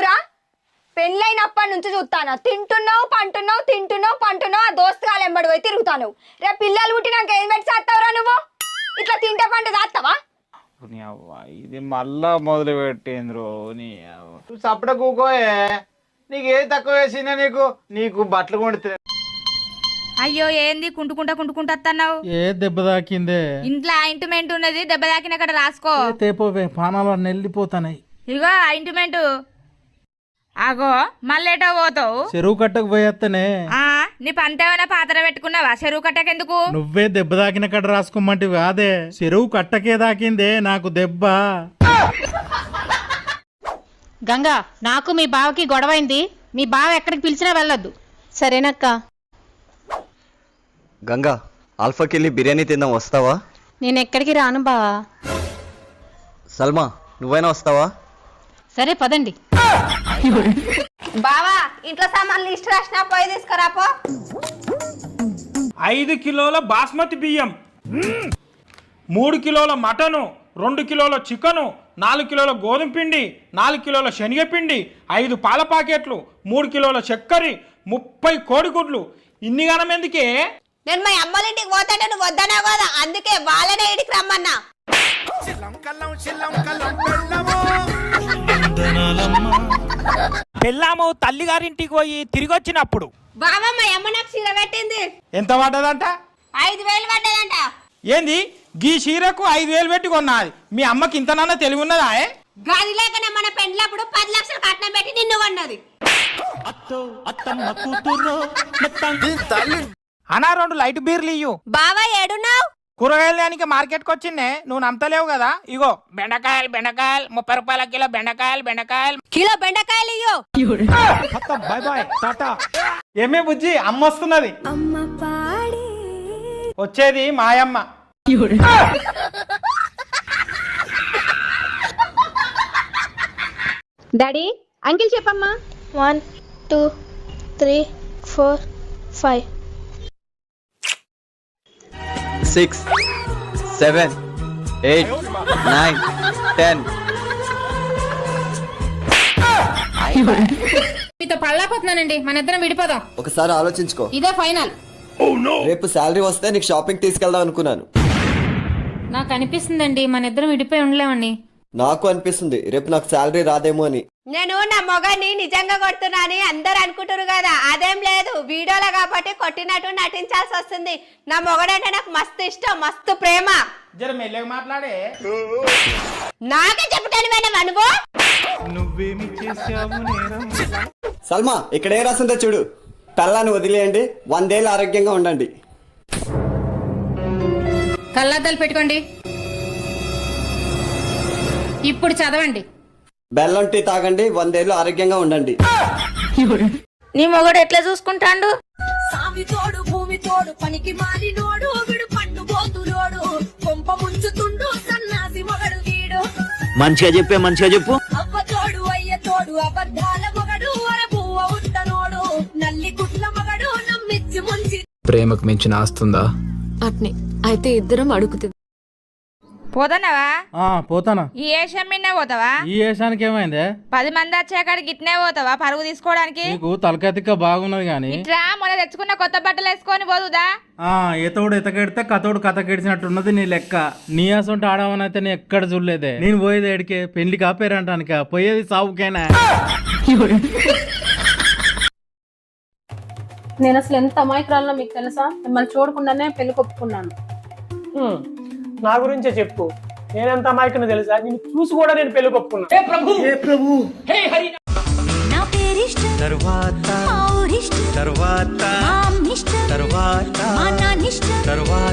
అవురా పెళ్ళైనప్పటి నుంచి చూస్తాను. తింటున్నావు పంటున్నావు తింటున్నావు పంటున్నావు ఆ దోస్తుగాలు ఎంబడి పోయి తిరుగుతాను రేపు పిల్లలు పుట్టినాక ఏం పెట్టి చేస్తావురా నువ్వు? ఇట్లా తింటే పంట చేస్తావా ఇది మళ్ళా మొదలు పెట్టిండ్రు నీ అవ్వ. నువ్వు సపడ కూకోయే. నీకు ఏది తక్కువ వేసిందా నీకు? నీకు బట్టలు కొడితే అయ్యో ఏంది? కుంటుకుంటా కుంటుకుంటా ఏ దెబ్బ తాకిందే? ఇంట్లో ఆయింట్మెంట్ ఉన్నది దెబ్బ తాకిన అక్కడ రాసుకో. ఏ తేపోవే పానాలు అన్నీ వెళ్ళిపోతాయి ఇగో ఆయింట్మెంట్ ఆగో మళ్ళేటో పోతావు? చెరువు కట్టకు పోయేత్తనే. ఆ నీ పంతేమైనా పాత్ర పెట్టుకున్నావా? చెరువు కట్టకెందుకు? నువ్వే దెబ్బ తాకిన కట్ట రాసుకోమంటివి కాదే. చెరువు కట్టకే తాకిందే నాకు దెబ్బ. గంగా నాకు మీ బావకి గొడవైంది. మీ బావ ఎక్కడికి పిలిచినా వెళ్ళొద్దు. సరేనక్క. గంగా ఆల్ఫాకి వెళ్ళి బిర్యానీ తిందాం వస్తావా? నేను ఎక్కడికి రాను బావా. సల్మా నువ్వైనా వస్తావా? సరే పదండి. బావా ఇంట్లో సామాన్లు లిస్ట్ రాసినా పోయి తీసుకురాపో ఐదు కిలోల బాస్మతి బియ్యం. మూడు కిలోల మటను రెండు కిలోల చికెను నాలుగు కిలోల గోధుమ పిండి నాలుగు కిలోల శనగపిండి ఐదు పాల ప్యాకెట్లు మూడు కిలోల చక్కెర ముప్పై కోడిగుడ్లు. ఇన్ని గణం ఎందుకే? నేను మా అమ్మల ఇంటికి పోతాంటే నువ్వు వద్దనా కదా అందుకే వాళ్ళనే ఇడికి రమ్మన్నా. పెళ్ళాము తల్లిగారింటికి పోయి తిరిగి వచ్చినప్పుడు చీర పెట్టింది ఎంత పడ్డదంట? ఐదు వేలు పడ్డదంట. ఏంది? గీ చీరకు ఐదు వేలు పెట్టి కొన్నది. మీ అమ్మకి ఇంతనన్నా తెలివి ఉన్నదా ఏ? గది లేకనే మన పెండ్లప్పుడు పది లక్షలు కట్నం పెట్టి నిన్ను కొన్నది. అనా రెండు లైట్ బీర్లు ఇయ్యు. బావా ఏడున్నావు? కూరగాయలు దానికి మార్కెట్కి వచ్చిండే నువ్వు నమ్మతలేవు కదా. ఇగో బెండకాయలు బెండకాయలు ముప్పై రూపాయల కిలో బెండకాయలు బెండకాయలు. కిలో బెండకాయలు ఇయ్యో. Bye bye tata. ఏమే బుజ్జి అమ్మ వస్తున్నది. వచ్చేది మాయమ్మ. డాడీ అంకిల్ చెప్పమ్మా. One two three four five. Six seven eight nine ten. మీతో పళ్ళాపోతున్నానండి మన ఇద్దరం విడిపోదాం. ఒకసారి ఆలోచించుకో. ఇదే ఫైనల్. రేపు శాలరీ వస్తే నీకు షాపింగ్ తీసుకెళ్దాం అనుకున్నాను. నాకు అనిపిస్తుందండి మన ఇద్దరం విడిపోయి ఉండలేమండి. నాకు అనిపిస్తుంది రేపు నాకు శాలరీ రాదేమో అని. నేను నా మొగని నిజంగా కొడుతున్నా అని అందరు అనుకుంటారు కదా. అదేం లేదు. వీడియోలో కాబట్టి కొట్టినట్టు నటించాల్సి వస్తుంది. నా మొగడంటే నాకు మస్తు ఇష్టం మస్తు ప్రేమ. జర మెల్లగా మాట్లాడే. నాకే చెప్పుతాను మేడం అనుభవ నువ్వేమి చేసావు సల్మా ఇక్కడ ఏ రాసిందో చూడు. పెళ్ళాన్ని వదిలేయండి. వందేళ్ళు ఆరోగ్యంగా ఉండండి. కళ్ళద్దాలు పెట్టుకోండి. ఇప్పుడు చదవండి. బెల్లం టీ తాగండి వందేళ్ళు ఆరోగ్యంగా ఉండండి. నీ మొగడు ఎట్లా చూసుకుంటాండు? సామి తోడు భూమి తోడు పనికి మాలి నోడు విడు పండు పోతులోడు కొంప ముంచుతుండు సన్నాసి మొగడు వీడు. మంచిగా చెప్పే మంచిగా చెప్పు. అవ్వ తోడు అయ్య తోడు అబద్ధాల మొగడు నల్లి కుట్ల మొగడు నమ్మిచ్చి ముంచి ప్రేమకు మించిన ఆస్తుందా? అట్నే. అయితే ఇద్దరం అడుగుతుంది పోతున్నావా ఆ పోతానా. ఈ ఏషం మిన్న పోతావా? ఈ వేషానికి ఏమైందే? పది మంది వచ్చాక గిట్నే పోతావా పరుగు తీసుకోవడానికి? నీకు తలకతిక్క బాగున్నది కానీ ఇట్రా మొన్న తెచ్చుకున్న కొత్త బట్టలు వేసుకొని పోదుదా? ఆ ఎతోడు ఎతకెడితే కథోడు కథ కెడిచినట్టున్నది నీ లెక్క. నీ అసొంటి ఆడవనైతే నేను ఎక్కడ చూడలేదే. నేను పోయేది ఏడికే? పెళ్ళి కాపేరంటానిక? పోయేది సావుకేనా? నేను అసలు ఎంత అమాయకురాలో మీకు తెలుసా? మిమ్మల్ని చూడకుండానే పెళ్ళి కొప్పుకున్నాను. నా గురించే చెప్పు. నేనెంత అమాయకుని తెలుసా? నేను చూసి కూడా నేను పెళ్ళి కొప్పుకున్నా. నా పేరిష్టం తరువాత మా ఊరిష్టం తరువాత మా అమ్మిష్టం తరువాత మా నాన్నిష్టం తరువాత